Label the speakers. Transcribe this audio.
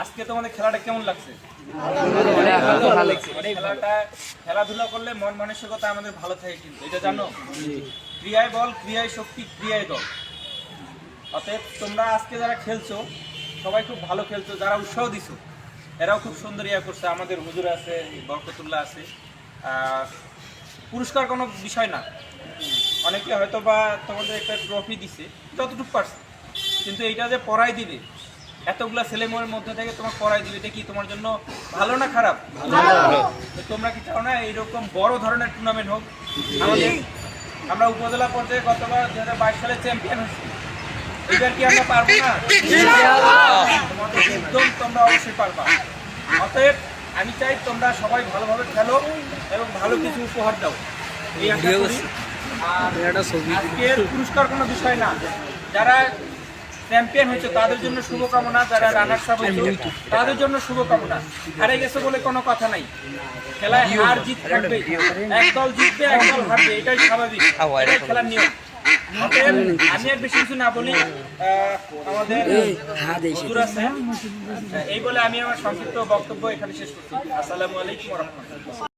Speaker 1: আজকে তোমাদের খেলাটা কেমন লাগছে? খেলাটা খেলাধুলা করলে মন মানসিকতা আমাদের ভালো থাকে কিন্তু এটা জানো? ক্রিয়ায় বল ক্রিয়ায় শক্তি ক্রিয়ায় দল। অতএব তোমরা আজকে যারা খেলছো সবাই খুব ভালো খেলছো যারা উৎসাহ দিছো এরাও খুব সুন্দর ইয়া করছে। আমাদের হুজুর আছে বরকতুল্লাহ আছে। পুরস্কার কোনো বিষয় না। অনেকে হয়তো বা তোমাদের একটা ট্রফি দিছে যতটুকু পারছে। কিন্তু এইটা যে পড়াই দিবে এতগুলা ছেলে মেয়ের মধ্যে থেকে তোমার পড়াই দিবে এটা কি তোমার জন্য ভালো না খারাপ? তোমরা কি চাও না এইরকম বড় ধরনের টুর্নামেন্ট হোক? আমাদের আমরা উপজেলা পর্যায়ে গতবার দু হাজার বাইশ সালে চ্যাম্পিয়ন হয়েছি। এবার কি আমরা পারব না? তোমাদের একদম তোমরা অবশ্যই পারবা। অতএব আমি চাই তোমরা সবাই ভালোভাবে খেলো এবং ভালো কিছু উপহার দাও। এই আর আজকের পুরস্কার কোনো বিষয় না। যারা চ্যাম্পিয়ন হয়েছে, তাদের জন্য শুভকামনা, যারা রানার্স আপ হয়েছে, তাদের জন্য শুভকামনা। হারে গেছে বলে কোনো কথা নাই। খেলায় হার জিত থাকবে, এক দল জিতবে, এক দল হারবে, এটাই স্বাভাবিক। এটাই খেলার নিয়ম। আমি আর বেশি কিছু না বলি আমাদের এই বলে আমি আমার সংক্ষিপ্ত বক্তব্য এখানে শেষ করছি। আসসালামু আলাইকুম রহমতুল্লাহ।